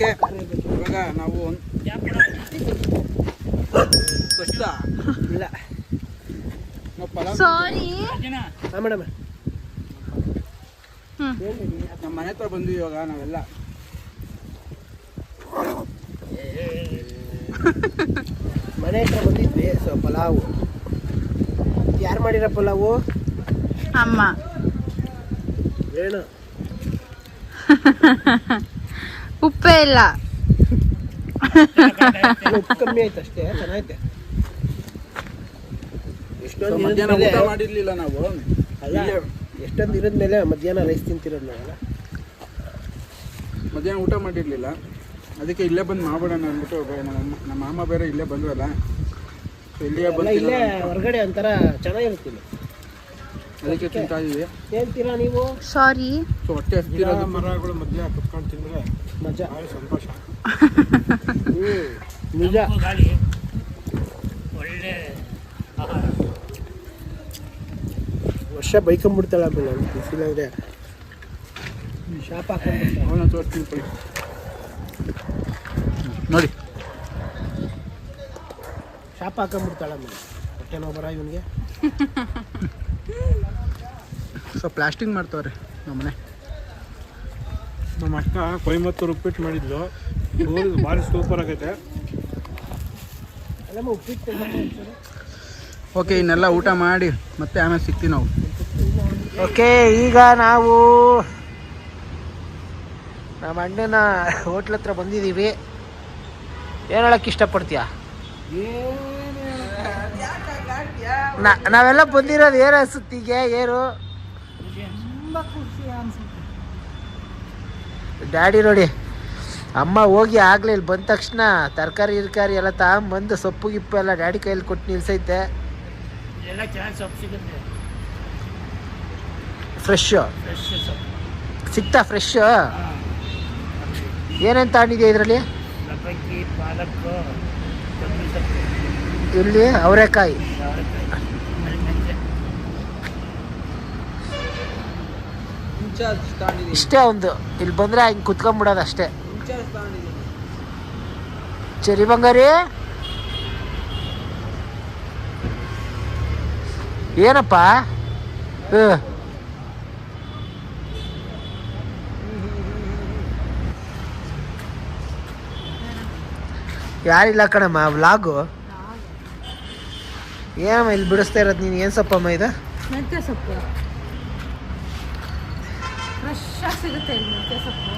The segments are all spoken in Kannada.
ಓಕೆ. ಇವಾಗ ನಾವು ಕಷ್ಟ. ಇಲ್ಲ. Sorry madam. ನಮ್ಮ ಮನೆ ಹತ್ರ ಬಂದ್ವಿ ಇವಾಗ ನಾವೆಲ್ಲ. ಮನೆ ಹತ್ರ ಬಂದಿದ್ವಿ ಸೊ ಪಲಾವು. ಯಾರು ಮಾಡಿರ ಪಲಾವು? ಅಮ್ಮ. ಏನು ಉಪ್ಪೇ ಇಲ್ಲ ಉಪ್ಪು ಕಮ್ಮಿ ಆಯ್ತು ಅಷ್ಟೇ ಚೆನ್ನಾಗೈತೆ. ಎಷ್ಟೊಂದು ಮಧ್ಯಾಹ್ನ ಊಟ ಮಾಡಿರ್ಲಿಲ್ಲ ನಾವು. ಅಲ್ಲ ಎಷ್ಟೊಂದು ಮೇಲೆ ಮಧ್ಯಾಹ್ನ ರೈಸ್ ತಿಂತಿರೋದು ನಾವೆಲ್ಲ. ಮಧ್ಯಾಹ್ನ ಊಟ ಮಾಡಿರ್ಲಿಲ್ಲ. ಅದಕ್ಕೆ ಇಲ್ಲೇ ಬಂದು ಮಾಡ್ಬಿಡೋಣ ಅಂದ್ಬಿಟ್ಟು ನಮ್ಮ ನಮ್ಮ ಮಾಮ ಬೇರೆ ಇಲ್ಲೇ ಬಂದ್ರಲ್ಲ ಇಲ್ಲೇ ಬಂದು ಇಲ್ಲೇ ಹೊರಗಡೆ ಒಂಥರ ಚೆನ್ನಾಗಿರುತ್ತೆ ಇಲ್ಲಿ. ಅದಕ್ಕೆ ತಿಂತಾ ಇದೀವಿ ಹೇಳ್ತೀರಾ ನೀವು? ಸಾರಿ ಸೊ ಹೊಟ್ಟೆ ಹತ್ತಿರ ಮರಗಳು ಮಧ್ಯ ಕುತ್ಕೊಂಡು ತಿಂದ್ರೆ ಮಜಾ. ಸಂತೋಷ. ಹ್ಞೂ ನಿಜ. ಗಾಳಿ ಒಳ್ಳೆ ವರ್ಷ ಬೈಕೊಂಡ್ಬಿಡ್ತಾಳೆ ಆಮೇಲೆ ಬಿಸಿಲಂದ್ರೆ ಶಾಪ್ ಹಾಕೊಂಡು ಅವನ ತೋರಿಸ್ತೀನಿ ಕೊಡಿ. ನೋಡಿ. ಶಾಪ್ ಹಾಕೊಂಡ್ಬಿಡ್ತಾಳೆ ಆಮೇಲೆ. ಹೊಟ್ಟೆ ನೋವು ಬರ ಇವನಿಗೆ. ಸೊ ಪ್ಲಾಸ್ಟಿಂಗ್ ಮಾಡ್ತಾವ್ರೆ ನಮ್ಮನೆ. ನಮ್ಮ ಅಕ್ಕ ಕೊಯಮತ್ತೂರು ಉಪ್ಪಿಟ್ಟು ಮಾಡಿದ್ಲು. ಭಾರಿ ಸೂಪರ್ ಆಗೈತೆ. ಓಕೆ ಇನ್ನೆಲ್ಲ ಊಟ ಮಾಡಿ ಮತ್ತೆ ಆಮೇಲೆ ಸಿಗ್ತೀವಿ ನಾವು. ಓಕೆ ಈಗ ನಾವು ನಮ್ಮ ಅಣ್ಣನ ಹೋಟ್ಲ್ ಹತ್ರ ಬಂದಿದ್ದೀವಿ. ಏನು ಹೇಳಕ್ಕೆ ಇಷ್ಟಪಡ್ತೀಯಾ? ನಾ- ನಾವೆಲ್ಲ ಬಂದಿರೋದು ಏನು ಅನ್ಸುತ್ತೀಗೆ ಏನು ಡ್ಯಾಡಿ ನೋಡಿ ಅಮ್ಮ ಹೋಗಿ ಆಗ್ಲೇ ಇಲ್ಲಿ ಬಂದ ತಕ್ಷಣ ತರಕಾರಿ ಗಿರ್ಕಾರಿ ಎಲ್ಲ ತಗೊಂಬಂದು ಸೊಪ್ಪು ಗಿಪ್ಪು ಎಲ್ಲ ಡ್ಯಾಡಿ ಕೈಯಲ್ಲಿ ಕೊಟ್ಟು ನಿಲ್ಸೈತೆ. ಎಲ್ಲ ಚೆನ್ನಾಗಿ ಸೊಪ್ಪು ಸಿಗುತ್ತೆ. ಫ್ರೆಶ್ ಫ್ರೆಶ್ ಸೊಪ್ಪು. ಸಿಗ್ತಾ ಫ್ರೆಶ್ ಏನೇನು ತಗೊಂಡಿದ್ಯಾ ಇದರಲ್ಲಿ? ಇಲ್ಲಿ ಅವರೆಕಾಯಿ ಅವರೆಕಾಯಿ ಮೆಂತ್ಯ ಇನ್ಚಾರ್ಜ್ ತಗೊಂಡಿದ್ದೀನಿ ಇಷ್ಟೇ ಒಂದು. ಇಲ್ಲಿ ಬಂದರೆ ಹಿಂಗೆ ಕುತ್ಕೊಂಬಿಡೋದು ಅಷ್ಟೇ. ಚರಿ ಬಂಗಾರಿ. ಏನಪ್ಪ. ಯಾರಿಲ್ಲ ಕಣಮ್ಮ ವ್ಲಾಗು? ಏನಮ್ಮ ಇಲ್ಲಿ ಬಿಡಿಸ್ತಾ ಇರೋದು ನೀನು? ಏನು ಸಪ್ಪಮ್ಮ ಇದು? ಮೆಂತ್ಯ ಸೊಪ್ಪು. ಫ್ರೆಶ್ ಆಗಿ ಸಿಗುತ್ತೆ ಇಲ್ಲಿ ಮೆಂತ್ಯ ಸೊಪ್ಪು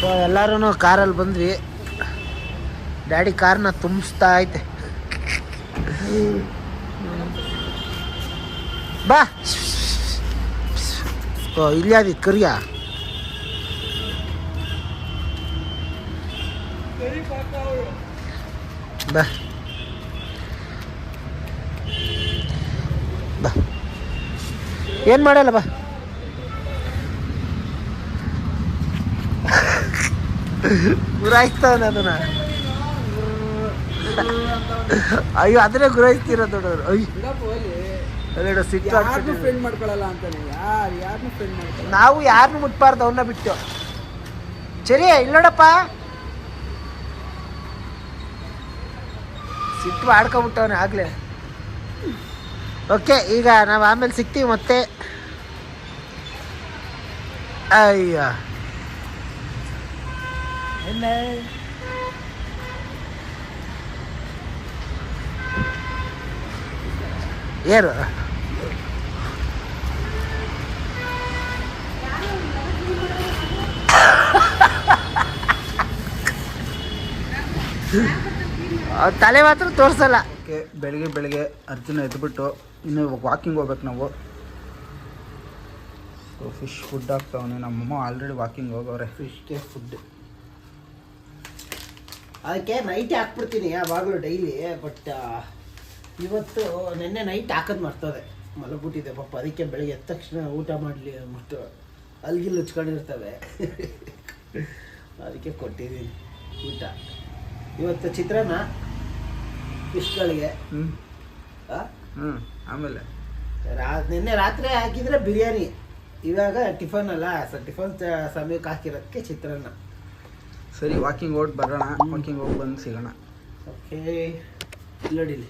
ಸೊ ಎಲ್ಲರೂ ಕಾರಲ್ಲಿ ಬಂದ್ವಿ. ಡ್ಯಾಡಿ ಕಾರ್ನ ತುಂಬಿಸ್ತಾ ಐತೆ. ಬಾ. ಓ ಇಲ್ಲಿ ಅದಿತ್ತು ಕರಿಯ? ಬಾ. ಏನು ಮಾಡಲ್ಲ ಬಾ. ಗುರಾಯಿಸ್ತಾವನ ಅದನ್ನ. ಅಯ್ಯೋ ಅದನ್ನೇ ಗುರಾಯಿಸ್ತೀರ ದೊಡ್ಡವರು. ಅಯ್ಯೋ ಸಿಟ್ಟು. ಫ್ರೆಂಡ್ ಮಾಡ್ಕೊಳ್ಳಲ್ಲ ಅಂತಾನೆ ಯಾರು ಯಾರನ್ನೂ ಫ್ರೆಂಡ್ ಮಾಡ್ಕೊಳ್ಳಲ್ಲ ನಾವು ಯಾರನ್ನು ಮುಟ್ಬಾರ್ದು ಅವನ್ನ ಬಿಟ್ಟು. ಸರಿ ಇಲ್ಲೋಡಪ್ಪ. ಸಿಟ್ಟು ಆಡ್ಕೊಂಬಿಟ್ಟವನೇ ಆಗ್ಲೇ. ಓಕೆ ಈಗ ನಾವು ಆಮೇಲೆ ಸಿಗ್ತೀವಿ ಮತ್ತೆ. ಅಯ್ಯ. ಅವ್ನ್ ತಲೆ ಮಾತ್ರ ತೋರ್ಸಲ್ಲ. ಬೆಳಿಗ್ಗೆ ಬೆಳಿಗ್ಗೆ ಅರ್ಜುನ ಎದ್ಬಿಟ್ಟು ಇನ್ನು ವಾಕಿಂಗ್ ಹೋಗ್ಬೇಕು ನಾವು. ಸೊ ಫಿಶ್ ಫುಡ್ ಹಾಕ್ತಾವನೆ ನಮ್ಮಮ್ಮ ಆಲ್ರೆಡಿ ವಾಕಿಂಗ್ ಹೋಗವ್ರೆ. ಫಿಶ್ಗೆ ಫುಡ್ ಅದಕ್ಕೆ ನೈಟ್ ಹಾಕ್ಬಿಡ್ತೀನಿ ಯಾವಾಗಲೂ ಡೈಲಿ ಬಟ್ ಇವತ್ತು ನಿನ್ನೆ ನೈಟ್ ಹಾಕೋದು ಮರ್ತದೆ. ಮಲಗ್ಬಿಟ್ಟಿದೆ ಪಾಪ. ಅದಕ್ಕೆ ಬೆಳಗ್ಗೆ ಎದ್ದ ತಕ್ಷಣ ಊಟ ಮಾಡಲಿ ಅಂದ್ಬಿಟ್ಟು ಅಲ್ಗಿಲ್ ಹಚ್ಕೊಂಡಿರ್ತವೆ. ಅದಕ್ಕೆ ಕೊಟ್ಟಿದ್ದೀನಿ ಊಟ. ಇವತ್ತು ಚಿತ್ರಾನ್ನ ಫಿಶ್ಗಳಿಗೆ ಹ್ಞೂ ಆ? ಹ್ಞೂ ಆಮೇಲೆ. ರಾ ನಿನ್ನೆ ರಾತ್ರಿ ಹಾಕಿದ್ರೆ ಬಿರಿಯಾನಿ. ಇವಾಗ ಟಿಫನ್ ಅಲ್ಲ ಸರ್ ಟಿಫನ್ ಸಮಯಕ್ಕೆ ಹಾಕಿರೋದಕ್ಕೆ ಚಿತ್ರಾನ್ನ. ಸರಿ ವಾಕಿಂಗ್ ಓಟ್ ಬರೋಣ. ವಾಕಿಂಗ್ ಹೋಗಿ ಬಂದು ಸಿಗೋಣ. ಓಕೆ. ಇಲ್ಲಡಿಲಿ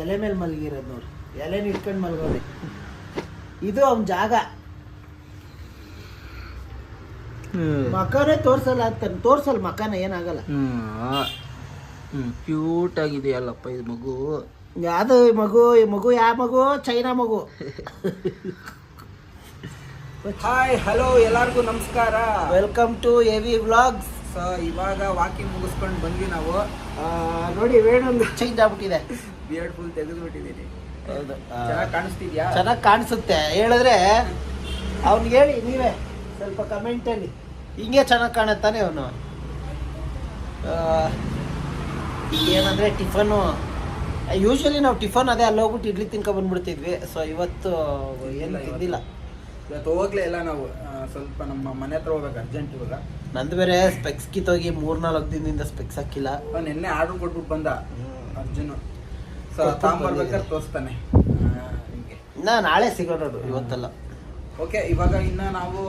ಎಲೆ ಮೇಲೆ ಮಲಗಿರೋದು ನೋಡಿ. ಎಲೆನ ಇಟ್ಕೊಂಡು ಮಲಗೋದೆ. ಇದು ಅವ್ನ ಜಾಗ. ಮಕನೇ ತೋರ್ಸಲ್ಲ ಅಂತಾನೆ ತೋರ್ಸಲ್ಲ ಮಕಾನ ಏನಾಗಲ್ಲ. ಹ್ಞೂ ಕ್ಯೂಟ್ ಆಗಿದೆಯಲ್ಲಪ್ಪ ಇದು ಮಗು. ಯಾವುದು ಈ ಮಗು ಈ ಮಗು ಯಾವ ಮಗು? ಚೈನಾ ಮಗು. ಹಾಯ್ ಹಲೋ ಎಲ್ಲರಿಗೂ ನಮಸ್ಕಾರ. Welcome to AV vlogs so ಇವಾಗ ವಾಕಿಂಗ್ ಮುಗಿಸ್ಕೊಂಡು ಬಂದ್ವಿ ನಾವು. ನೋಡಿ ವೇಣು ಚೇಂಜ್ ಆಗ್ಬಿಟ್ಟಿದೆ. ಬಿಯರ್ಡ್ ಫುಲ್ ತೆಗೆದು ಬಿಟ್ಟಿದ್ದೀನಿ ಹೌದು ಚೆನ್ನಾಗಿ ಕಾಣಿಸ್ತಿದ್ಯಾ? ಚೆನ್ನಾಗಿ ಕಾಣಿಸುತ್ತೆ. ಹೇಳಿದ್ರೆ ಅವ್ನಿಗೆ ಹೇಳಿ ನೀವೇ ಸ್ವಲ್ಪ ಕಮೆಂಟಲ್ಲಿ ಹಿಂಗೆ ಚೆನ್ನಾಗಿ ಕಾಣುತ್ತಾನೆ ಅವನು. ಏನಂದ್ರೆ ಟಿಫನು ಯೂಶ್ವಲಿ ನಾವು ಟಿಫನ್ ಅದೇ ಅಲ್ಲಿ ಹೋಗ್ಬಿಟ್ಟು ಇಡ್ಲಿ ತಿನ್ಕೊ ಬಂದ್ಬಿಡ್ತಿದ್ವಿ. ಸೊ ಇವತ್ತು ಏನು ತಿಂದಿಲ್ಲ. ಇವತ್ತು ಹೋಗ್ಲೇ ಇಲ್ಲ ನಾವು. ಸ್ವಲ್ಪ ನಮ್ಮ ಮನೆ ಹತ್ರ ಹೋಗ್ಬೇಕು ಅರ್ಜೆಂಟ್ ಇವಾಗ. ನಂದು ಬೇರೆ ಸ್ಪೆಕ್ಸ್ ಕಿತ್ತೋಗಿ ಮೂರ್ನಾಲ್ಕು ದಿನದಿಂದ ಸ್ಪೆಕ್ಸ್ ಹಾಕಿಲ್ಲ. ನಿನ್ನೆ ಆರ್ಡರ್ ಕೊಟ್ಬಿಟ್ಟು ಬಂದ ಅರ್ಜುನ್. ಸೊ ತಾಂಬರ್ಬೇಕಾದ್ರೆ ತೋರಿಸ್ತಾನೆ. ನಾ ನಾಳೆ ಸಿಗೋಣ ಇವತ್ತಲ್ಲ. ಓಕೆ ಇವಾಗ ಇನ್ನ ನಾವು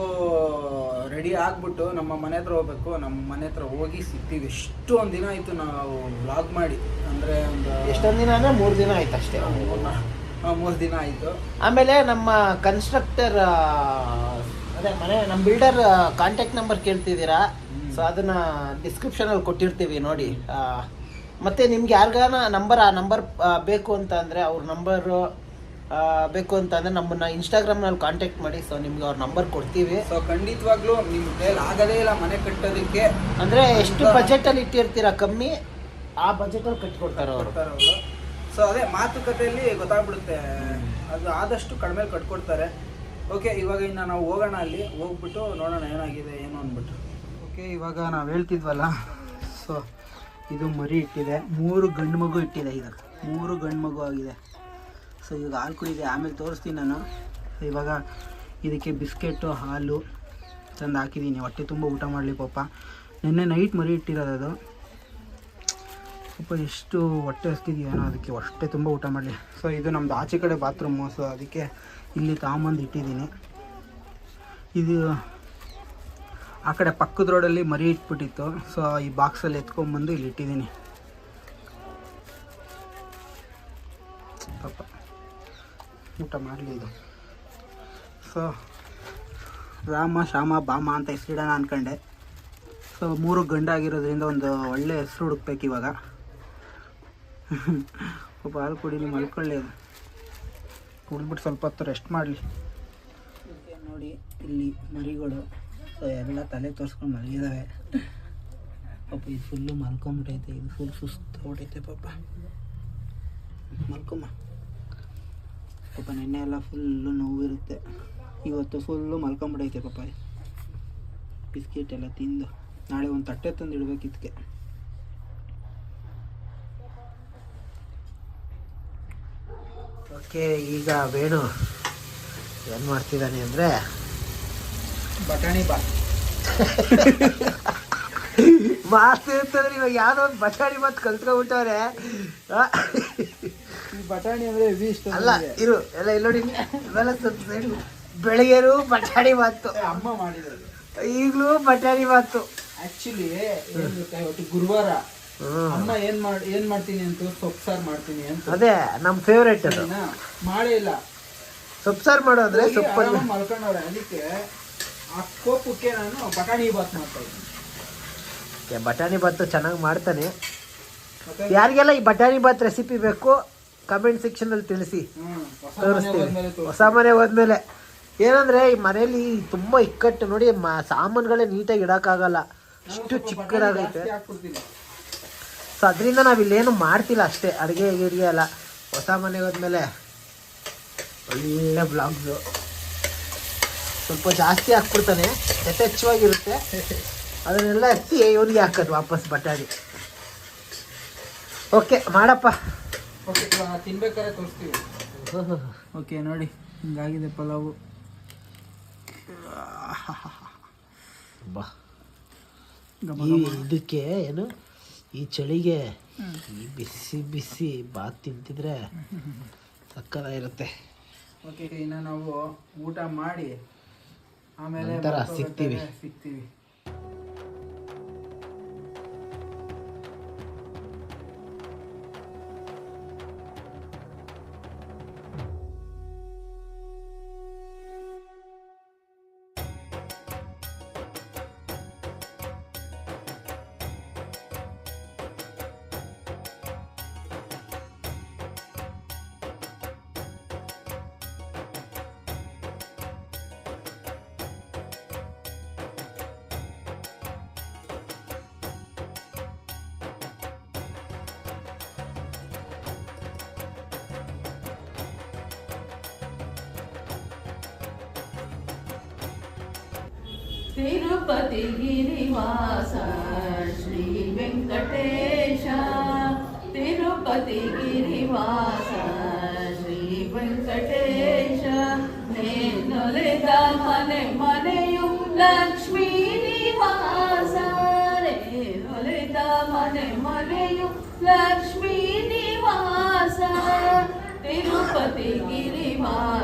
ರೆಡಿ ಆಗ್ಬಿಟ್ಟು ನಮ್ಮ ಮನೆ ಹತ್ರ ಹೋಗ್ಬೇಕು. ನಮ್ಮ ಮನೆ ಹತ್ರ ಹೋಗಿ ಸಿಗ್ತೀವಿ. ಎಷ್ಟು ಒಂದು ದಿನ ಆಯ್ತು ನಾವು ವ್ಲಾಗ್ ಮಾಡಿ. ಅಂದ್ರೆ ಒಂದು ಎಷ್ಟೊಂದು ದಿನ ಅಂದರೆ ಮೂರು ದಿನ ಆಯ್ತು ಅಷ್ಟೇ. ಮೂರು ದಿನ. ಆಯ್ತು. ಆಮೇಲೆ ನಮ್ಮ ಕನ್ಸ್ಟ್ರಕ್ಟರ್ ಅದೇ ಮನೆ ನಮ್ಮ ಬಿಲ್ಡರ್ ಕಾಂಟ್ಯಾಕ್ಟ್ ನಂಬರ್ ಕೇಳ್ತಿದ್ದೀರಾ? ಸೊ ಅದನ್ನ ಡಿಸ್ಕ್ರಿಪ್ಷನಲ್ಲಿ ಕೊಟ್ಟಿರ್ತೀವಿ ನೋಡಿ. ಮತ್ತೆ ನಿಮ್ಗೆ ಯಾರಿಗಾನ ನಂಬರ್ ಆ ನಂಬರ್ ಬೇಕು ಅಂತ ಅಂದರೆ ಅವ್ರ ನಂಬರು ಬೇಕು ಅಂತ ನಮ್ಮನ್ನು ಇನ್ಸ್ಟಾಗ್ರಾಮ್ನಲ್ಲಿ ಕಾಂಟ್ಯಾಕ್ಟ್ ಮಾಡಿ. ಸೊ ನಿಮ್ಗೆ ಅವ್ರ ನಂಬರ್ ಕೊಡ್ತೀವಿ. ಸೊ ಖಂಡಿತವಾಗ್ಲೂ ನಿಮ್ ಕೈಲಿ ಆಗದೇ ಇಲ್ಲ ಮನೆ ಕಟ್ಟೋದಕ್ಕೆ. ಅಂದರೆ ಎಷ್ಟು ಬಜೆಟಲ್ಲಿ ಇಟ್ಟಿರ್ತೀರಾ ಕಮ್ಮಿ? ಆ ಬಜೆಟಲ್ಲಿ ಕಟ್ಕೊಡ್ತಾರೆ ಅವರು. ಸೊ ಅದೇ ಮಾತುಕತೆಯಲ್ಲಿ ಗೊತ್ತಾಗ್ಬಿಡುತ್ತೆ. ಅದು ಆದಷ್ಟು ಕಡಿಮೆ ಕಟ್ಕೊಡ್ತಾರೆ. ಓಕೆ ಇವಾಗ ಇನ್ನು ನಾವು ಹೋಗೋಣ ಅಲ್ಲಿ. ಹೋಗ್ಬಿಟ್ಟು ನೋಡೋಣ ಏನಾಗಿದೆ ಏನು ಅಂದ್ಬಿಟ್ಟು. ಓಕೆ ಇವಾಗ ನಾವು ಹೇಳ್ತಿದ್ವಲ್ಲ. ಸೊ ಇದು ಮರಿ ಇಟ್ಟಿದೆ. ಮೂರು ಗಂಡು ಮಗು ಇಟ್ಟಿದೆ ಇದು ಮೂರು ಗಂಡು ಮಗು ಆಗಿದೆ. ಸೊ ಇವಾಗ ಹಾಲು ಕುಡಿದೆ. ಆಮೇಲೆ ತೋರಿಸ್ತೀನಿ ನಾನು. ಇವಾಗ ಇದಕ್ಕೆ ಬಿಸ್ಕೆಟ್ಟು, ಹಾಲು ಚೆಂದ ಹಾಕಿದ್ದೀನಿ. ಹೊಟ್ಟೆ ತುಂಬ ಊಟ ಮಾಡಲಿ ಪಾಪ. ನಿನ್ನೆ ನೈಟ್ ಮರಿ ಇಟ್ಟಿರೋದು ಅದು. ಪಾಪ ಎಷ್ಟು ಹೊಟ್ಟೆ ಹಸ್ತಿದೆಯೇನೋ ಅದಕ್ಕೆ ಹೊಟ್ಟೆ ತುಂಬ ಊಟ ಮಾಡಲಿ. ಸೊ ಇದು ನಮ್ಮದು ಆಚೆ ಕಡೆ ಬಾತ್ರೂಮು ಸೊ ಅದಕ್ಕೆ ಇಲ್ಲಿ ತಗೊಂಬಂದು ಇಟ್ಟಿದ್ದೀನಿ. ಇದು ಆ ಕಡೆ ಪಕ್ಕದ ರೋಡಲ್ಲಿ ಮರಿ ಇಟ್ಬಿಟ್ಟಿತ್ತು. ಸೊ ಈ ಬಾಕ್ಸಲ್ಲಿ ಎತ್ಕೊಂಬಂದು ಇಲ್ಲಿ ಇಟ್ಟಿದ್ದೀನಿ. ಊಟ ಮಾಡಲಿ ಇದು. ಸೊ ರಾಮ, ಶ್ಯಾಮ, ಬಾಮ ಅಂತ ಹೆಸರಿಡೋಣ ಅಂದ್ಕೊಂಡೆ ಸೊ ಮೂರು ಗಂಡಾಗಿರೋದ್ರಿಂದ ಒಂದು ಒಳ್ಳೆ ಹೆಸರು ಹುಡುಕ್ಬೇಕು ಇವಾಗ. ಒಬ್ಬ ಹಾಲು ಕುಡೀಲಿ, ಮಲ್ಕೊಳ್ಳಿ ಅದು. ಕುಡಿದ್ಬಿಟ್ಟು ಸ್ವಲ್ಪ ಹೊತ್ತು ರೆಸ್ಟ್ ಮಾಡಲಿ. ನೋಡಿ, ಇಲ್ಲಿ ಮರಿಗಳು. ಸೊ ಎಲ್ಲ ತಲೆ ತೋರಿಸ್ಕೊಂಡು ಮಲಗಿದ್ದಾವೆ ಪಾಪ ಇದು ಫುಲ್ಲು ಮಲ್ಕೊಂಬಿಟ್ಟೈತೆ ಇದು ಫುಲ್ ಸುಸ್ತು ಹೊಟ್ಟೈತೆ ಪಾಪ. ಮಲ್ಕೊಮ್ಮ. ಪಾಪ ನೆನ್ನೆ ಎಲ್ಲ ಫುಲ್ಲು ನೋವಿರುತ್ತೆ ಇವತ್ತು ಫುಲ್ಲು ಮಲ್ಕೊಂಬಿಡೈತೆ ಪಾಪ. ಬಿಸ್ಕೆಟ್ ಎಲ್ಲ ತಿಂದು ನಾಳೆ ಒಂದು ತಟ್ಟೆ ತಂದು ಇಡ್ಬೇಕು ಇದಕ್ಕೆ ಓಕೆ ಈಗ ವೇಣು ಏನು ಮಾಡ್ತಿದ್ದಾನೆ ಅಂದರೆ? ಬಟಾಣಿ ಬಾ ಮಾತು ಇರ್ತಂದ್ರೆ ಇವಾಗ ಯಾವುದೋ ಒಂದು ಬಟಾಣಿ ಮತ್ತು ಕಲ್ತ್ಕೊಂಡ್ಬಿಟ್ಟವ್ರೆ. ಈ ಬಟಾಣಿ ಅಂದರೆ ಹೆವಿ ಇಷ್ಟ ಅಲ್ಲ ಇರು ಎಲ್ಲ ಇವೆಲ್ಲ ಸ್ವಲ್ಪ. ಬೆಳಗ್ಗೆನೂ ಬಟಾಣಿ ಮಾತು ಅಮ್ಮ ಮಾಡಿರೋದು. ಈಗಲೂ ಬಟಾಣಿ ಬಾತು. ಆಕ್ಚುಲಿ ಏನ್ ಗೊತ್ತಾ ಇವತ್ತು ಗುರುವಾರ. ಅಮ್ಮ ಏನ್ ಮಾಡ್ ಏನ್ ಮಾಡ್ತೀನಿ ಅಂತ ಸೊಪ್ಪು ಸಾರು ಮಾಡ್ತೀನಿ ಅಂತ. ಅದೇ ನಮ್ಮ ಫೇವ್ರೇಟ್ ಅದು? ಮಾಡೇ ಇಲ್ಲ. ಸೊಪ್ಪು ಸಾರು ಮಾಡೋದ್ರೆ ಮಲ್ಕೊಂಡ್ರೆ ಮಲ್ಕೊಂಡವ್ರೆ ಅದಕ್ಕೆ ಆ ಕೋಪಕ್ಕೆ ನಾನು ಬಟಾಣಿ ಬಾತ್ ಮಾಡ್ತಾ ಇದ್ದೀನಿ. ಬಟಾಣಿ ಬಾತು ಚೆನ್ನಾಗಿ ಮಾಡ್ತಾನೆ. ಯಾರಿಗೆಲ್ಲ ಈ ಬಟಾಣಿ ಬಾತ್ ರೆಸಿಪಿ ಬೇಕು ಕಮೆಂಟ್ ಸೆಕ್ಷನಲ್ಲಿ ತಿಳಿಸಿ. ತೋರಿಸ್ತೀವಿ. ಹೊಸ ಮನೆ ಹೋದ್ಮೇಲೆ. ಏನಂದ್ರೆ ಈ ಮನೇಲಿ ತುಂಬಾ ಇಕ್ಕಟ್ಟು ನೋಡಿ ಮ- ಸಾಮಾನುಗಳೇ ನೀಟಾಗಿ ಇಡಕ್ಕಾಗಲ್ಲ. ಅಷ್ಟು ಚಿಕ್ಕದಾಗೈತೆ. ಸೊ ಅದರಿಂದ ನಾವಿಲ್ಲೇನು ಮಾಡ್ತಿಲ್ಲ ಅಷ್ಟೇ. ಅಡುಗೆ ಗಿಡಿಗೆ ಎಲ್ಲ. ಹೊಸ ಮನೆಗೆ ಹೋದ್ಮೇಲೆ ಒಳ್ಳೆ ಬ್ಲಾಗ್ಸು ಸ್ವಲ್ಪ ಜಾಸ್ತಿ ಹಾಕ್ಬಿಡ್ತಾನೆ. ಯಥೇಚ್ಛವಾಗಿರುತ್ತೆ. ಅದನ್ನೆಲ್ಲ ಎತ್ತಿ ಇವ್ರಿಗೆ ಹಾಕೋದು ವಾಪಸ್ ಬಟಾಣಿ. ಓಕೆ ಮಾಡಪ್ಪ. ತಿನ್ಬೇಕಾದ್ರೆ ತೋರಿಸ್ತೀವಿ. ಓಕೆ ನೋಡಿ ಹಿಂಗಾಗಿದೆ ಪಲಾವು. ಇದಕ್ಕೆ ಏನು? ಈ ಚಳಿಗೆ ಈ ಬಿಸಿ ಬಿಸಿ ಬಾತ್ ತಿಂತಿದ್ರೆ ಇರುತ್ತೆ. ಓಕೆ ಇನ್ನು ನಾವು ಊಟ ಮಾಡಿ ಆಮೇಲೆ ಸಿಗ್ತೀವಿ. ಸಿಗ್ತೀವಿ. తిరుపతి గిరివాస శ్రీ వెంకటేశ. తిరుపతి గిరివాస శ్రీ వెంకటేశ. నేనొలిద మనే మనయుం లక్ష్మీ నివాస. నేనొలిద మనే మనయుం లక్ష్మీ నివాస. తిరుపతి గిరివాస